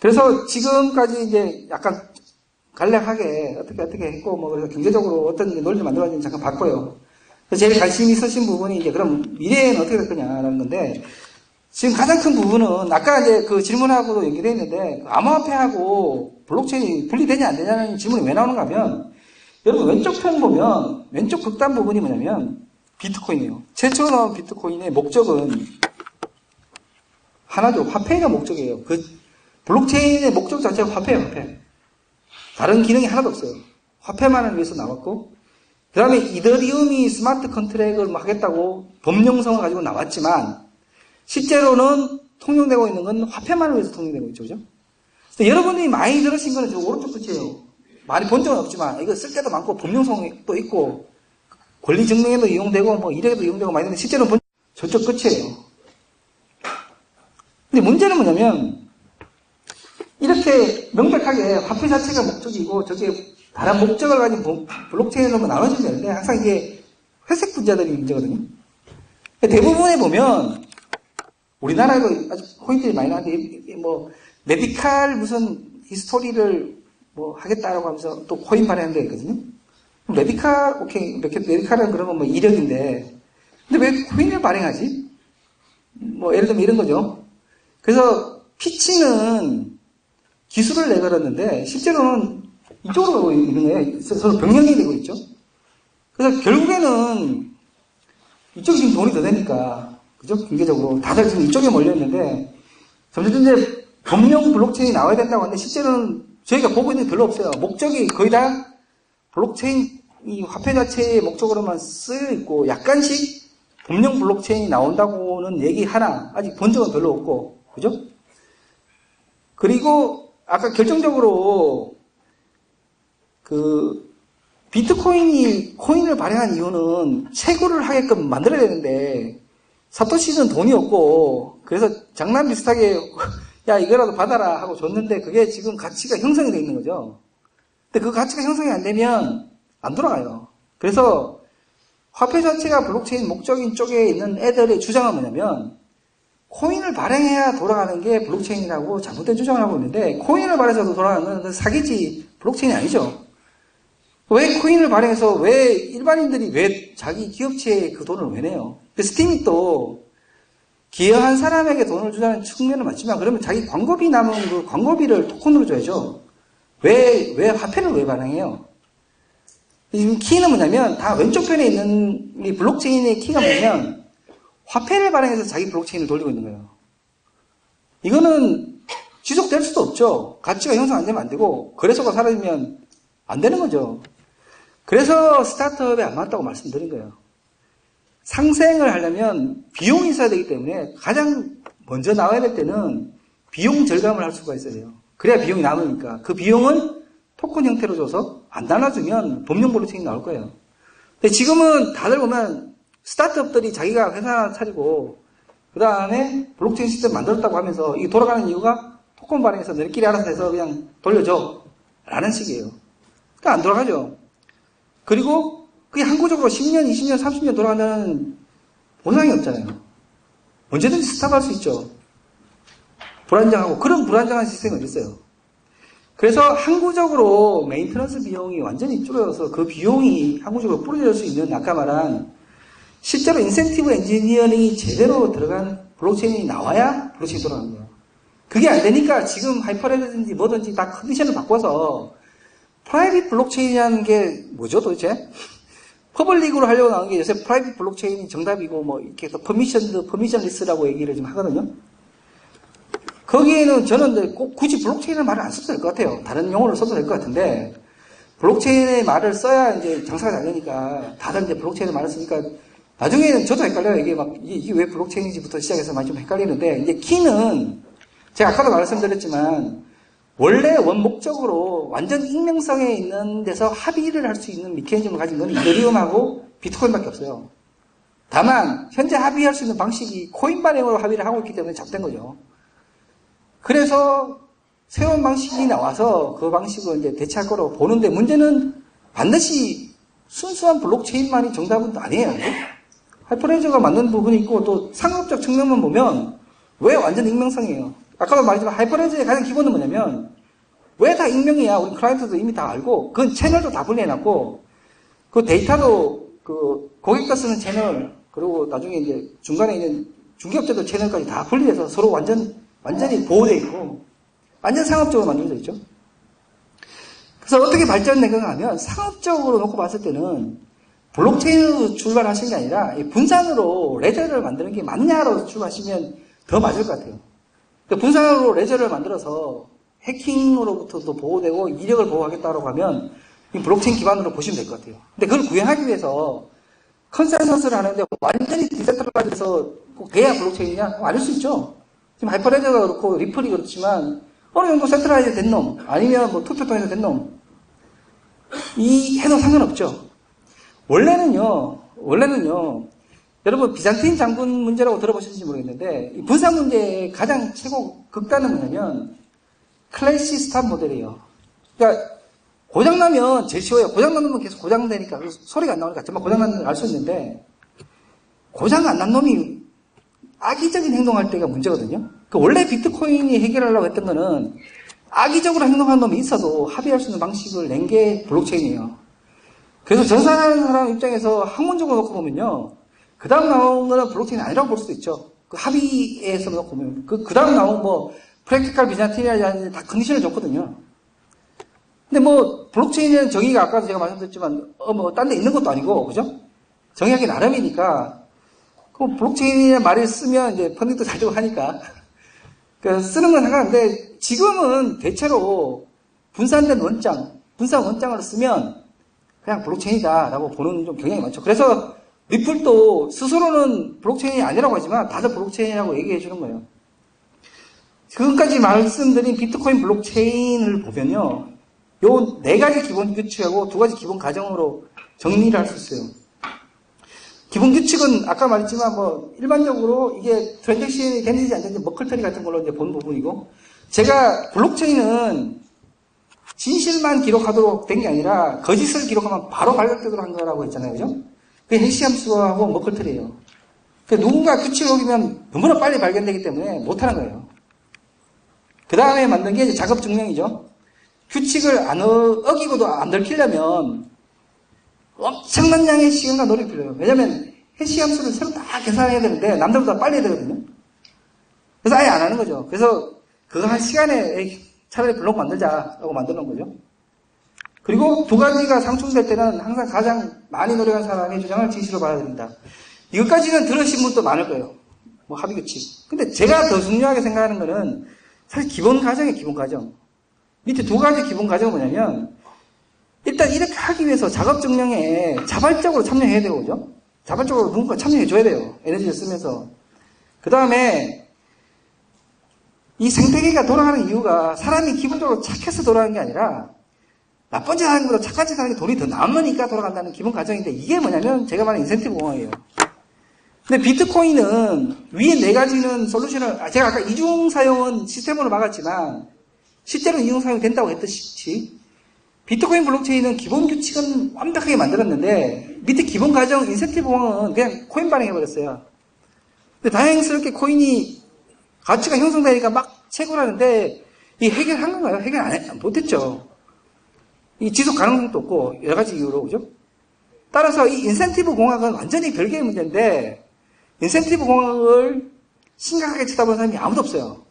그래서 지금까지 이제 약간 간략하게 어떻게 어떻게 했고 뭐 그래서 경제적으로 어떤 논리를 만들어가지고 잠깐 봤고요. 제일 관심이 있으신 부분이 이제 그럼 미래에는 어떻게 될 거냐라는 건데 지금 가장 큰 부분은 아까 이제 그 질문하고도 연결되어 있는데 암호화폐하고 블록체인이 분리되냐 안 되냐는 질문이 왜 나오는가 하면 여러분 왼쪽 편 보면 왼쪽 극단 부분이 뭐냐면 비트코인이에요. 최초로 나온 비트코인의 목적은 하나죠. 화폐가 목적이에요. 그 블록체인의 목적 자체가 화폐예요, 화폐. 다른 기능이 하나도 없어요. 화폐만을 위해서 나왔고, 그 다음에 이더리움이 스마트 컨트랙을 뭐 하겠다고 법령성을 가지고 나왔지만, 실제로는 통용되고 있는 건 화폐만을 위해서 통용되고 있죠, 그죠? 여러분이 많이 들으신 거는 저 오른쪽 끝이에요. 많이 본 적은 없지만, 이거 쓸 때도 많고, 법령성도 있고, 권리 증명에도 이용되고, 뭐, 이력에도 이용되고 많이 되는데, 실제로는 본, 저쪽 끝이에요. 근데 문제는 뭐냐면, 이렇게 명백하게 화폐 자체가 목적이고 저게 다른 목적을 가진 블록체인으로 나눠지면 되는데 항상 이게 회색 분자들이 문제거든요. 대부분에 보면 우리나라에도 아주 코인들이 많이 나는데 뭐 메디칼 무슨 히스토리를 뭐 하겠다라고 하면서 또 코인 발행하는 데 있거든요. 메디칼 오케이 메디칼은 그런 건 뭐 이력인데 근데 왜 코인을 발행하지? 뭐 예를 들면 이런 거죠. 그래서 피치는 기술을 내걸었는데 실제로는 이쪽으로 가고 있는 거예요. 서로 병행이 되고 있죠. 그래서 결국에는 이쪽이 지금 돈이 더 되니까 그죠? 경제적으로 다들 지금 이쪽에 몰려 있는데 점점 이제 범용 블록체인이 나와야 된다고 하는데 실제로는 저희가 보고 있는 게 별로 없어요. 목적이 거의 다 블록체인 이 화폐 자체의 목적으로만 쓰여 있고 약간씩 범용 블록체인이 나온다고는 얘기 하나 아직 본 적은 별로 없고 그죠? 그리고 아까 결정적으로 그 비트코인이 코인을 발행한 이유는 채굴을 하게끔 만들어야 되는데 사토시는 돈이 없고 그래서 장난 비슷하게 야 이거라도 받아라 하고 줬는데 그게 지금 가치가 형성이 되어 있는 거죠. 근데 그 가치가 형성이 안 되면 안 돌아가요. 그래서 화폐 자체가 블록체인 목적인 쪽에 있는 애들의 주장은 뭐냐면 코인을 발행해야 돌아가는 게 블록체인이라고 잘못된 주장을 하고 있는데 코인을 발행해서 돌아가는 건 사기지 블록체인이 아니죠. 왜 코인을 발행해서 왜 일반인들이 왜 자기 기업체에 그 돈을 왜 내요? 그 스팀이 또 기여한 사람에게 돈을 주자는 측면은 맞지만 그러면 자기 광고비 남은 그 광고비를 토큰으로 줘야죠. 왜, 왜 화폐를 왜 발행해요? 지금 키는 뭐냐면 다 왼쪽 편에 있는 이 블록체인의 키가 뭐냐면 화폐를 발행해서 자기 블록체인을 돌리고 있는 거예요. 이거는 지속될 수도 없죠. 가치가 형성 안 되면 안 되고 거래소가 사라지면 안 되는 거죠. 그래서 스타트업에 안 맞다고 말씀드린 거예요. 상생을 하려면 비용이 있어야 되기 때문에 가장 먼저 나와야 될 때는 비용 절감을 할 수가 있어야 돼요. 그래야 비용이 남으니까. 그 비용은 토큰 형태로 줘서 안 나눠주면 법령 블록체인이 나올 거예요. 근데 지금은 다들 보면 스타트업들이 자기가 회사 차리고 그 다음에 블록체인 시스템 만들었다고 하면서 이 돌아가는 이유가 토큰 발행해서 너희끼리 알아서 해서 그냥 돌려줘 라는 식이에요. 그러니까 안 돌아가죠. 그리고 그게 항구적으로 10년, 20년, 30년 돌아간다는 보상이 없잖아요. 언제든지 스탑할 수 있죠. 불안정하고 그런 불안정한 시스템이 어디 있어요. 그래서 항구적으로 메인트런스 비용이 완전히 줄어서 그 비용이 항구적으로 뿌려질 수 있는 아까 말한 실제로 인센티브 엔지니어링이 제대로 들어간 블록체인이 나와야 블록체인이 돌아가는 거예요. 그게 안 되니까 지금 하이퍼레든지 뭐든지 다 컨디션을 바꿔서 프라이빗 블록체인이라는 게 뭐죠 도대체? 퍼블릭으로 하려고 나온 게 요새 프라이빗 블록체인이 정답이고 뭐 이렇게 해서 퍼미션드, 퍼미션리스라고 얘기를 좀 하거든요. 거기에는 저는 꼭 굳이 블록체인을 말을 안 써도 될 것 같아요. 다른 용어를 써도 될 것 같은데 블록체인의 말을 써야 이제 장사가 잘 되니까 다들 이제 블록체인의 말을 쓰니까 나중에는 저도 헷갈려요. 이게 막, 이게 왜 블록체인인지부터 시작해서 많이 좀 헷갈리는데, 이제 키는, 제가 아까도 말씀드렸지만, 원래 원목적으로 완전 익명성에 있는 데서 합의를 할 수 있는 미케니즘을 가진 건 이더리움하고 비트코인밖에 없어요. 다만, 현재 합의할 수 있는 방식이 코인 발행으로 합의를 하고 있기 때문에 잡된 거죠. 그래서, 새로운 방식이 나와서 그 방식을 이제 대체할 거라고 보는데, 문제는 반드시 순수한 블록체인만이 정답은 아니에요. 하이퍼레저가 맞는 부분이 있고 또 상업적 측면만 보면 왜 완전 익명성이에요? 아까도 말했지만 하이퍼레즈의 가장 기본은 뭐냐면 왜 다 익명이야? 우리 클라이언트도 이미 다 알고 그건 채널도 다 분리해놨고 그 데이터도 그 고객가 쓰는 채널 그리고 나중에 이제 중간에 있는 중개업자들 채널까지 다 분리해서 서로 완전 완전히 보호되어 있고 완전 상업적으로 만들어져 있죠. 그래서 어떻게 발전된 건가 하면 상업적으로 놓고 봤을 때는 블록체인으로 출발하신 게 아니라 분산으로 레저를 만드는 게 맞냐로 출발하시면 더 맞을 것 같아요. 그 분산으로 레저를 만들어서 해킹으로부터도 보호되고 이력을 보호하겠다고 하면 블록체인 기반으로 보시면 될 것 같아요. 근데 그걸 구현하기 위해서 컨센서스를 하는데 완전히 디센트럴라이즈해서 꼭 돼야 블록체인이냐? 아닐 수 있죠. 지금 하이퍼레저가 그렇고 리플이 그렇지만 어느 정도 센트라이즈 된 놈, 아니면 뭐 투표 통해서 된 놈, 이 해도 상관없죠. 원래는요, 원래는요, 여러분 비잔틴 장군 문제라고 들어보셨는지 모르겠는데 이 분산 문제의 가장 최고 극단은 뭐냐면 클래시 스탑 모델이에요. 그러니까 고장나면 제일 쉬워요. 고장나면 계속 고장되니까 소리가 안 나오니까 정말 고장나는 걸 알 수 있는데 고장 안 난 놈이 악의적인 행동할 때가 문제거든요. 그 원래 비트코인이 해결하려고 했던 거는 악의적으로 행동하는 놈이 있어도 합의할 수 있는 방식을 낸 게 블록체인이에요. 그래서 전산하는 사람 입장에서 학문적으로 놓고 보면요. 그 다음 나온 거는 블록체인이 아니라고 볼 수도 있죠. 그 합의에서 놓고 보면. 그, 그 다음 나온 뭐, 프랙티컬 비자티리아라는 다 컨디션을 줬거든요. 근데 뭐, 블록체인은 정의가 아까도 제가 말씀드렸지만, 어, 뭐, 딴 데 있는 것도 아니고, 그죠? 정의하기 나름이니까, 그 블록체인이라는 말을 쓰면 이제 펀딩도 잘 되고 하니까, 그 쓰는 건 상관없는데, 지금은 대체로 분산된 원장, 분산 원장을 쓰면 그냥 블록체인이다라고 보는 좀 경향이 많죠. 그래서 리플도 스스로는 블록체인이 아니라고 하지만 다들 블록체인이라고 얘기해 주는 거예요. 지금까지 말씀드린 비트코인 블록체인을 보면요. 요 네 가지 기본 규칙하고 두 가지 기본 가정으로 정리를 할 수 있어요. 기본 규칙은 아까 말했지만 뭐 일반적으로 이게 트랜잭션이 되는지 안 되는지 머클터리 같은 걸로 이제 본 부분이고 제가 블록체인은 진실만 기록하도록 된 게 아니라 거짓을 기록하면 바로 발각되도록 한 거라고 했잖아요. 그죠? 그게 해시함수하고 머클틀이에요. 그 누군가 규칙을 어기면 너무나 빨리 발견되기 때문에 못하는 거예요. 그 다음에 만든 게 이제 작업 증명이죠. 규칙을 안 어, 기고도 안 들키려면 엄청난 양의 시간과 노력이 필요해요. 왜냐면 해시함수를 새로 다 계산해야 되는데 남들보다 빨리 해야 되거든요. 그래서 아예 안 하는 거죠. 그래서 그거 한 시간에 차라리 블록 만들자라고 만드는 거죠. 그리고 두 가지가 상충될 때는 항상 가장 많이 노력한 사람의 주장을 진실로 봐야 됩니다. 이것까지는 들으신 분도 많을 거예요. 뭐 합의 규칙. 근데 제가 더 중요하게 생각하는 거는 사실 기본 과정이 기본 과정. 밑에 두 가지 기본 과정은 뭐냐면 일단 이렇게 하기 위해서 작업 증명에 자발적으로 참여해야 되고 죠 자발적으로 누군가 참여해 줘야 돼요. 에너지를 쓰면서. 그 다음에 이 생태계가 돌아가는 이유가 사람이 기본적으로 착해서 돌아가는 게 아니라 나쁜 짓 하는 것보다 착한 짓 하는 게 돈이 더 남으니까 돌아간다는 기본 가정인데 이게 뭐냐면 제가 말하는 인센티브 공항이에요. 근데 비트코인은 위에 네 가지는 솔루션을 아, 제가 아까 이중 사용은 시스템으로 막았지만 실제로 이중 사용 된다고 했듯이 비트코인 블록체인은 기본 규칙은 완벽하게 만들었는데 밑에 기본 가정 인센티브 공항은 그냥 코인 반응해버렸어요. 근데 다행스럽게 코인이 가치가 형성되니까 막 채굴하는데 이 해결한 건가요? 해결 안 해, 못했죠. 이 지속 가능성도 없고 여러 가지 이유로 그죠? 따라서 이 인센티브 공학은 완전히 별개의 문제인데 인센티브 공학을 심각하게 쳐다보는 사람이 아무도 없어요.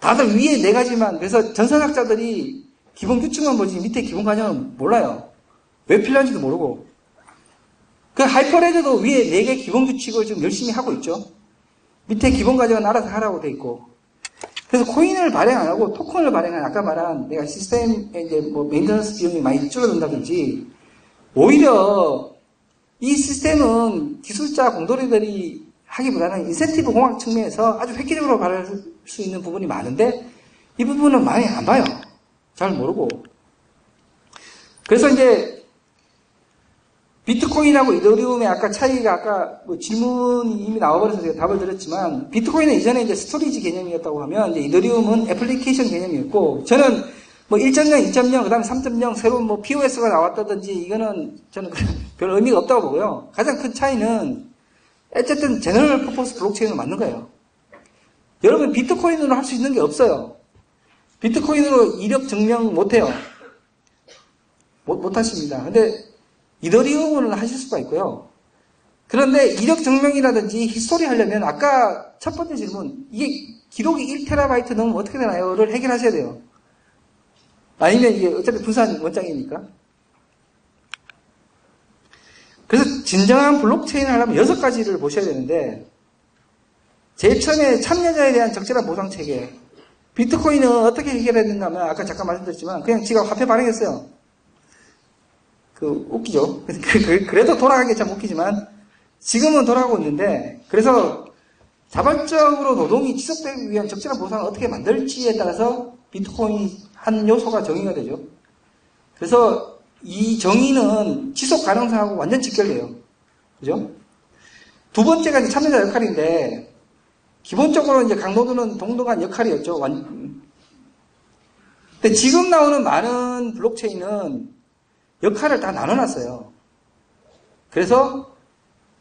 다들 위에 네 가지만 그래서 전산학자들이 기본 규칙만 보지 밑에 기본 과정은 몰라요. 왜 필요한지도 모르고 그 하이퍼레드도 위에 네 개 기본 규칙을 지금 열심히 하고 있죠. 밑에 기본 과정은 알아서 하라고 돼 있고. 그래서 코인을 발행 안 하고 토큰을 발행한 아까 말한 내가 시스템에 이제 뭐 메인터넌스 비용이 많이 줄어든다든지 오히려 이 시스템은 기술자 공돌이들이 하기보다는 인센티브 공학 측면에서 아주 획기적으로 발휘할 수 있는 부분이 많은데 이 부분은 많이 안 봐요. 잘 모르고. 그래서 이제 비트코인하고 이더리움의 아까 차이가 아까 뭐 질문이 이미 나와버려서 제가 답을 드렸지만 비트코인은 이전에 이제 스토리지 개념이었다고 하면 이제 이더리움은 애플리케이션 개념이었고 저는 뭐 1.0, 2.0, 그 다음에 3.0 새로운 뭐 POS가 나왔다든지 이거는 저는 별 의미가 없다고 보고요. 가장 큰 차이는 어쨌든 제너럴 퍼포스 블록체인을 맞는 거예요. 여러분 비트코인으로 할 수 있는 게 없어요. 비트코인으로 이력 증명 못해요. 못, 못하십니다. 근데 이더리움을 하실 수가 있고요. 그런데 이력 증명이라든지 히스토리 하려면 아까 첫 번째 질문 이게 기록이 1테라바이트 넘으면 어떻게 되나요?를 해결하셔야 돼요. 아니면 이게 어차피 분산 원장이니까. 그래서 진정한 블록체인을 하려면 여섯 가지를 보셔야 되는데 제일 처음에 참여자에 대한 적절한 보상 체계. 비트코인은 어떻게 해결했는가 하면 아까 잠깐 말씀드렸지만 그냥 지가 화폐 발행했어요. 그 웃기죠. 그래도 돌아간 게참 웃기지만 지금은 돌아가고 있는데 그래서 자발적으로 노동이 지속되기 위한 적절한 보상을 어떻게 만들지에 따라서 비트코인이 한 요소가 정의가 되죠. 그래서 이 정의는 지속 가능성하고 완전 직결돼요. 그죠? 두 번째가 이제 참여자 역할인데 기본적으로 이제 강노도는 동등한 역할이었죠. 완... 근데 지금 나오는 많은 블록체인은 역할을 다 나눠놨어요. 그래서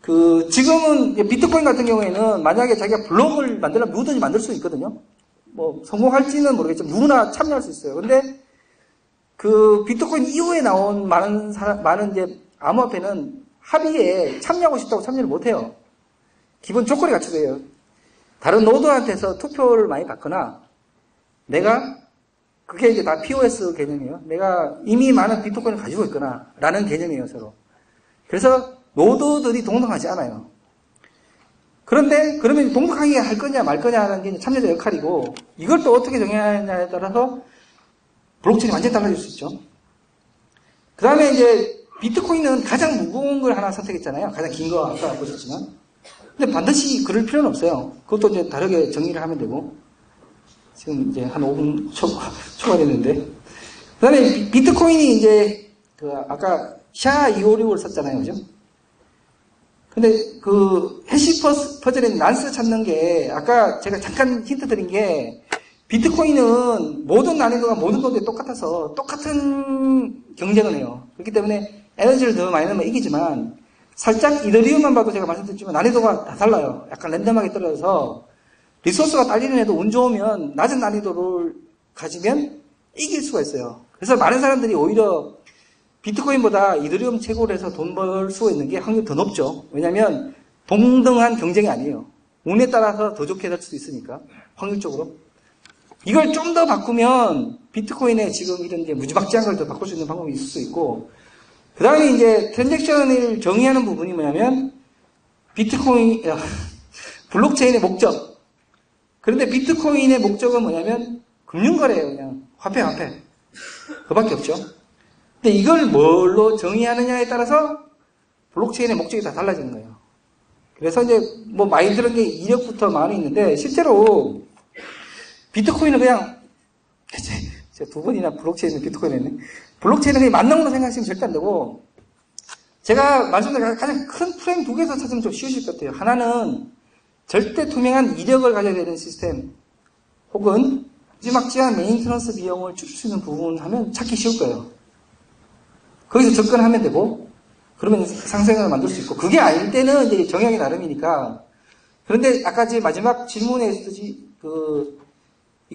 그 지금은 비트코인 같은 경우에는 만약에 자기가 블록을 만들면 누구든지 만들 수 있거든요. 뭐 성공할지는 모르겠지만 누구나 참여할 수 있어요. 근데 그 비트코인 이후에 나온 많은 사람, 많은 이제 암호화폐는 합의에 참여하고 싶다고 참여를 못해요. 기본 조건이 갖춰져요. 다른 노드한테서 투표를 많이 받거나 내가 그게 이제 다 POS 개념이에요. 내가 이미 많은 비트코인을 가지고 있거나 라는 개념이에요, 서로. 그래서 노드들이 동등하지 않아요. 그런데 그러면 동등하게 할 거냐 말 거냐 하는 게 참여자 역할이고 이걸 또 어떻게 정해야하냐에 따라서 블록체인이 완전히 달라질 수 있죠. 그 다음에 이제 비트코인은 가장 무거운 걸 하나 선택했잖아요. 가장 긴 거 아까 보셨지만. 근데 반드시 그럴 필요는 없어요. 그것도 이제 다르게 정리를 하면 되고. 지금 이제 한 5분 초, 초과됐는데. 그 다음에 비트코인이 이제 그 아까 샤 256을 썼잖아요. 그죠? 근데 그 해시 퍼즐의 난스 찾는 게 아까 제가 잠깐 힌트 드린 게 비트코인은 모든 난이도가 모든 노드에 똑같아서 똑같은 경쟁을 해요. 그렇기 때문에 에너지를 더 많이 넣으면 이기지만 살짝 이더리움만 봐도 제가 말씀드렸지만 난이도가 다 달라요. 약간 랜덤하게 떨어져서 리소스가 딸리는 애도 운 좋으면 낮은 난이도를 가지면 이길 수가 있어요. 그래서 많은 사람들이 오히려 비트코인보다 이더리움 채굴 해서 돈 벌 수 있는 게 확률이 더 높죠. 왜냐하면 동등한 경쟁이 아니에요. 운에 따라서 더 좋게 될 수도 있으니까 확률적으로. 이걸 좀 더 바꾸면 비트코인에 지금 이런 이제 무지막지한 걸 더 바꿀 수 있는 방법이 있을 수 있고 그 다음에 이제 트랜잭션을 정의하는 부분이 뭐냐면 비트코인 블록체인의 목적 그런데 비트코인의 목적은 뭐냐면 금융거래예요 그냥 화폐 화폐 그밖에 없죠 근데 이걸 뭘로 정의하느냐에 따라서 블록체인의 목적이 다 달라지는 거예요 그래서 이제 뭐 많이 들은 게 이력부터 많이 있는데 실제로 비트코인은 그냥 제가 두 번이나 블록체인을 비트코인 했네. 블록체인은 그냥 만능으로 생각하시면 절대 안 되고 제가 말씀드린 가장 큰 프레임 두 개에서 찾으면 좀 쉬우실 것 같아요. 하나는 절대 투명한 이력을 가져야 되는 시스템 혹은 무지막지한 메인트런스 비용을 줄일 수 있는 부분 하면 찾기 쉬울 거예요. 거기서 접근하면 되고 그러면 상생을 만들 수 있고 그게 아닐 때는 이제 정형이 나름이니까 그런데 아까 제 마지막 질문에 있듯이 그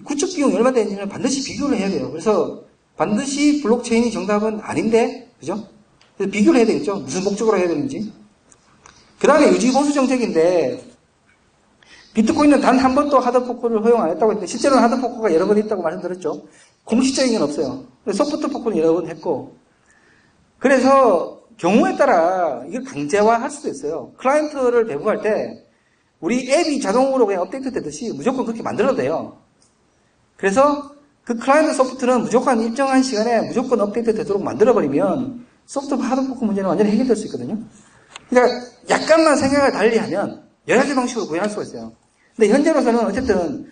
구축 비용이 얼마 되는지는 반드시 비교를 해야 돼요. 그래서 반드시 블록체인이 정답은 아닌데, 그죠? 그래서 비교를 해야 되겠죠. 무슨 목적으로 해야 되는지. 그 다음에 유지보수 정책인데, 비트코인은 단 한 번도 하드포크를 허용 안 했다고 했는데, 실제로는 하드포크가 여러 번 있다고 말씀드렸죠. 공식적인 건 없어요. 소프트 포크는 여러 번 했고, 그래서 경우에 따라 이걸 강제화 할 수도 있어요. 클라이언트를 배부할 때, 우리 앱이 자동으로 그냥 업데이트 되듯이 무조건 그렇게 만들어도 돼요. 그래서 그 클라이언트 소프트는 무조건 일정한 시간에 무조건 업데이트 되도록 만들어버리면 소프트 하드포크 문제는 완전히 해결될 수 있거든요. 그러니까 약간만 생각을 달리하면 여러 가지 방식으로 구현할 수가 있어요. 근데 현재로서는 어쨌든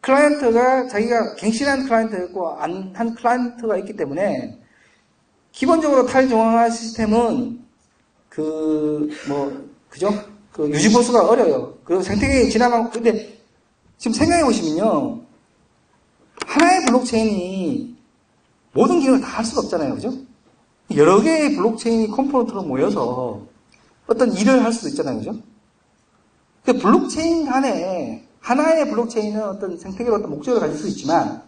클라이언트가 자기가 갱신한 클라이언트였고 안 한 클라이언트가 있기 때문에 기본적으로 탈중앙화 시스템은 그 뭐 그죠? 그 유지 보수가 어려요. 그리고 생태계에 지나가고 근데 지금 생각해 보시면요. 하나의 블록체인이 모든 기능을 다 할 수가 없잖아요. 그죠? 여러 개의 블록체인이 컴포넌트로 모여서 어떤 일을 할 수도 있잖아요. 그죠? 그 블록체인 간에 하나의 블록체인은 어떤 생태계로 어떤 목적을 가질 수 있지만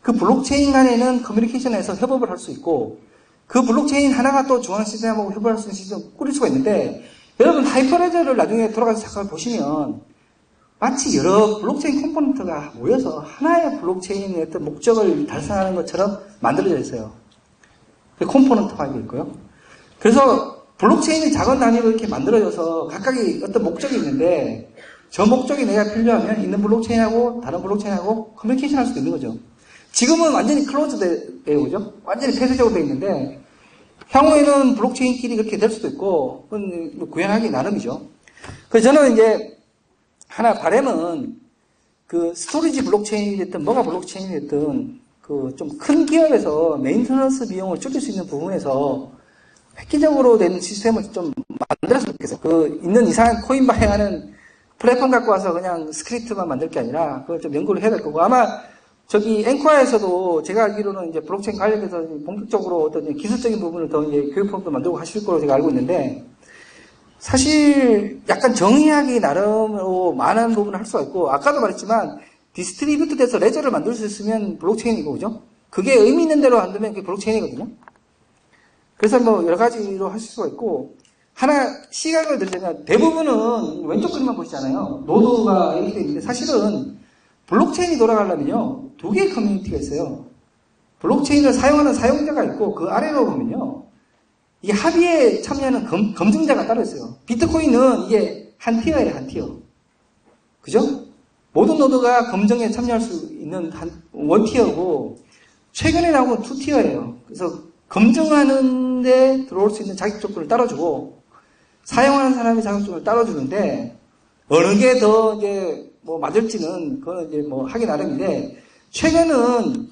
그 블록체인 간에는 커뮤니케이션에서 협업을 할 수 있고 그 블록체인 하나가 또 중앙 시스템하고 협업할 수 있는 시스템을 꾸릴 수가 있는데 여러분 하이퍼레저를 나중에 돌아가서 잠깐 보시면 마치 여러 블록체인 컴포넌트가 모여서 하나의 블록체인의 어떤 목적을 달성하는 것처럼 만들어져 있어요. 그 컴포넌트 파일이 있고요. 그래서 블록체인이 작은 단위로 이렇게 만들어져서 각각이 어떤 목적이 있는데 저 목적이 내가 필요하면 있는 블록체인하고 다른 블록체인하고 커뮤니케이션 할 수도 있는 거죠. 지금은 완전히 클로즈 되어 오죠. 완전히 폐쇄적으로 되어 있는데 향후에는 블록체인끼리 그렇게 될 수도 있고 그건 뭐 구현하기 나름이죠. 그래서 저는 이제 하나 바람은 그 스토리지 블록체인이 됐든 뭐가 블록체인이 됐든 그 좀 큰 기업에서 메인터넌스 비용을 줄일 수 있는 부분에서 획기적으로 된 시스템을 좀 만들었으면 좋겠어요. 그 있는 이상한 코인 발행하는 플랫폼 갖고 와서 그냥 스크립트만 만들 게 아니라 그걸 좀 연구를 해야 될 거고 아마 저기 앵커에서도 제가 알기로는 이제 블록체인 관련해서 본격적으로 어떤 기술적인 부분을 더 이제 교육 프로그램도 만들고 하실 거로 제가 알고 있는데 사실 약간 정의하기 나름으로 많은 부분을 할 수가 있고 아까도 말했지만 디스트리뷰트 돼서 레저를 만들 수 있으면 블록체인이고 그죠? 그게 의미 있는 대로 만들면 그게 블록체인이거든요. 그래서 뭐 여러 가지로 하실 수가 있고 하나 시각을 들자면 대부분은 왼쪽 그림만 보시잖아요. 노드가 이렇게 돼 있는데 사실은 블록체인이 돌아가려면요 두 개의 커뮤니티가 있어요. 블록체인을 사용하는 사용자가 있고 그 아래로 보면요 이 합의에 참여하는 검, 검증자가 따로 있어요. 비트코인은 이게 한 티어예요, 한 티어. 그죠? 모든 노드가 검증에 참여할 수 있는 한, 원 티어고, 최근에 나온 투 티어예요. 그래서 검증하는 데 들어올 수 있는 자격 조건을 따라주고, 사용하는 사람의 자격 조건을 따라주는데, 어느 게 더 이제 뭐 맞을지는, 그건 이제 뭐 하기 나름인데, 최근은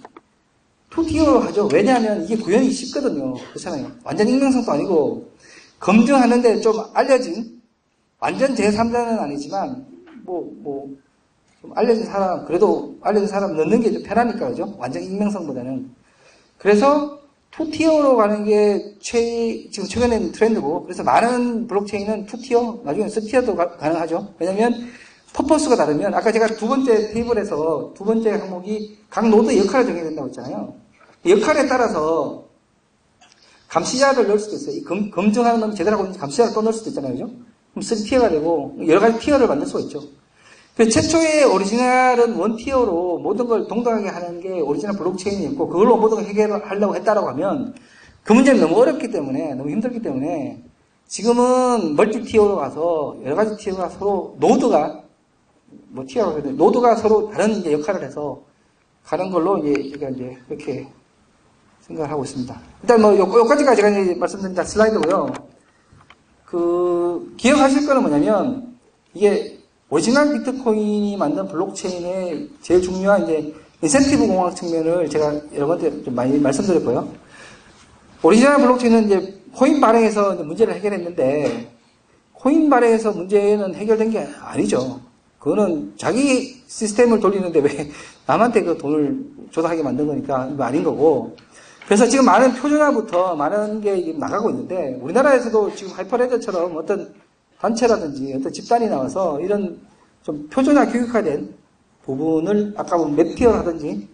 투티어로 하죠. 왜냐하면 이게 구현이 쉽거든요. 그렇잖아요. 완전 익명성도 아니고 검증하는데 좀 알려진 완전 제3자는 아니지만 뭐 뭐 좀 알려진 사람 그래도 알려진 사람 넣는 게 좀 편하니까 그죠. 완전 익명성보다는 그래서 투티어로 가는 게 최, 지금 최근에는 트렌드고 그래서 많은 블록체인은 투티어 나중에 쓰티어도 가, 가능하죠. 왜냐하면 퍼포스가 다르면 아까 제가 두 번째 테이블에서 두 번째 항목이 각 노드의 역할을 정해야 된다고 했잖아요. 역할에 따라서 감시자를 넣을 수도 있어요. 검, 검증하는 놈이 제대로 하고 있는지 감시자를 또 넣을 수도 있잖아요. 그죠? 그럼 3티어가 되고 여러 가지 티어를 만들 수가 있죠. 그 최초의 오리지널은 원 티어로 모든 걸 동등하게 하는 게 오리지널 블록체인이었고 그걸로 모든 걸 해결하려고 했다라고 하면 그 문제는 너무 어렵기 때문에 너무 힘들기 때문에 지금은 멀티 티어로 가서 여러 가지 티어가 서로 노드가 뭐 티어가 노드가 서로 다른 이제 역할을 해서 가는 걸로 이제 제가 이제 이렇게 생각을 하고 있습니다. 일단 뭐 요, 요까지가 제가 이제 말씀드린 슬라이드고요. 그 기억하실 거는 뭐냐면 이게 오리지널 비트코인이 만든 블록체인의 제일 중요한 이제 인센티브 공학 측면을 제가 여러분한테 좀 많이 말씀드렸고요. 오리지널 블록체인은 이제 코인 발행에서 문제를 해결했는데 코인 발행에서 문제는 해결된 게 아니죠. 그거는 자기 시스템을 돌리는데 왜 남한테 그 돈을 조달하게 만든 거니까 아닌 거고. 그래서 지금 많은 표준화부터 많은 게 나가고 있는데 우리나라에서도 지금 하이퍼레저처럼 어떤 단체라든지 어떤 집단이 나와서 이런 좀 표준화 교육화된 부분을 아까 본 맵티어라든지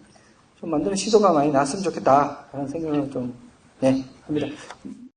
좀 만드는 시도가 많이 나왔으면 좋겠다 라는 생각을 좀, 네, 합니다.